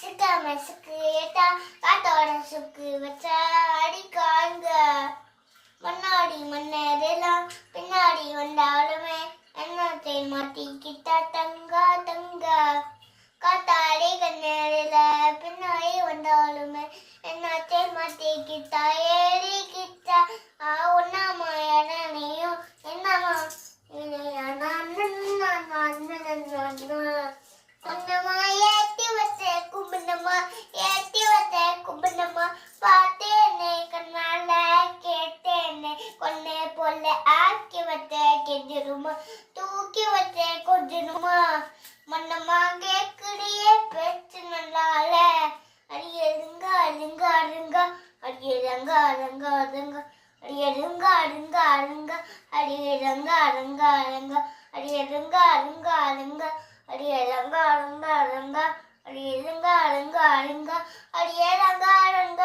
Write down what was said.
சிக்காம சுக்கு ஏட்டா காத்தோட சுக்கு வச்சா அடி காண்க முன்னாடி முன்னேறலாம் பின்னாடி வந்தாலுமே என்னத்தை மாட்டிக்கிட்டா தங்கா தங்கா காத்தாடி கண்ணேறில பின்னாடி வந்தாலுமே என்னத்தை மாட்டிக்கிட்டா ஏறிக்கிட்டா ஆ ஒன்னாமா என்னையும் என்னமா ஒன்னமா கொன்னே போல ஆக்கி வச்ச கெஞ்சிருமா? தூக்கி வச்ச கொஞ்சிருமா மன்னமா கேக்குறியே பேச்சு நல்லால. அடியெழுங்க அழுங்க அழுங்க அருங்க அழுங்க அழுங்க அரங்க அழுங்க அழுங்க அருங்க அழுங்க அழுங்க அரங்க அழுங்க அழுங்க அருங்க அழுங்க அழுங்க அரங்க அழுங்க அழுங்க அருங்க அழுங்க